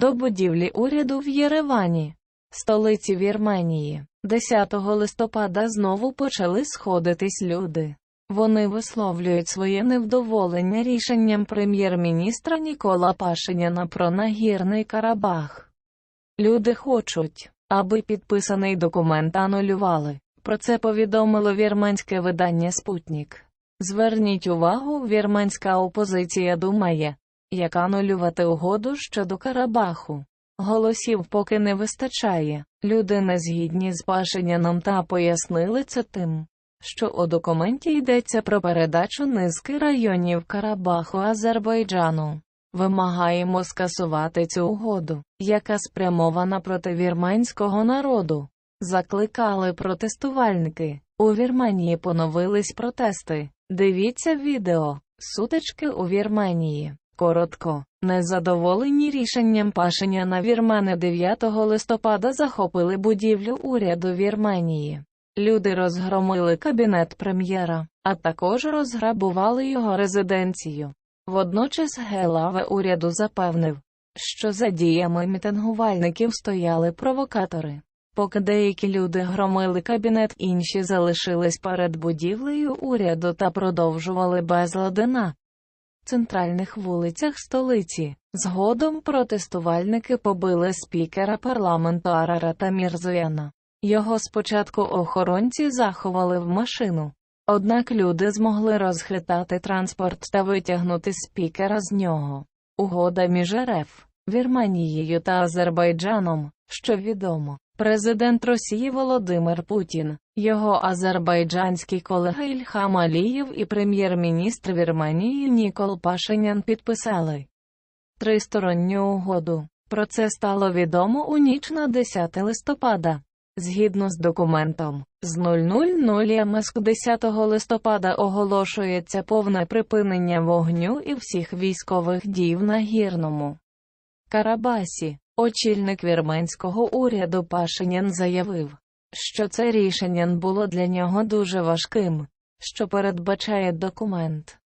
до будівлі уряду в Єревані, столиці Вірменії. 10 листопада знову почали сходитись люди. Вони висловлюють своє невдоволення рішенням прем'єр-міністра Нікола Пашиняна про нагірний Карабах. Люди хочуть, аби підписаний документ анулювали. Про це повідомило вірменське видання Спутнік. Зверніть увагу, вірменська опозиція думає, як анулювати угоду щодо Карабаху. Голосів поки не вистачає. Люди не згідні з Пашиняном та пояснили це тим, що у документі йдеться про передачу низки районів Карабаху Азербайджану. Вимагаємо скасувати цю угоду, яка спрямована проти вірменського народу. Закликали протестувальники. У Вірменії поновились протести. Дивіться відео. Сутички у Вірменії. Коротко. Незадоволені рішенням Пашиняна вірмени 9 листопада захопили будівлю уряду Вірменії. Люди розгромили кабінет прем'єра, а також розграбували його резиденцію. Водночас гелаве уряду запевнив, що за діями мітингувальників стояли провокатори. Поки деякі люди громили кабінет, інші залишились перед будівлею уряду та продовжували безлади на центральних вулицях столиці. Згодом протестувальники побили спікера парламенту Арарата Мірзояна. Його спочатку охоронці заховали в машину. Однак люди змогли розхитати транспорт та витягнути спікера з нього. Угода між РФ, Вірменією та Азербайджаном, що відомо. Президент Росії Володимир Путін, його азербайджанський колега Ільхам Алієв і прем'єр-міністр Вірменії Нікол Пашинян підписали тристоронню угоду. Про це стало відомо у ніч на 10 листопада. Згідно з документом, з 000 МСК 10 листопада оголошується повне припинення вогню і всіх військових дій в Нагірному Карабасі. Очільник вірменського уряду Пашинян заявив, що це рішення було для нього дуже важким, що передбачає документ.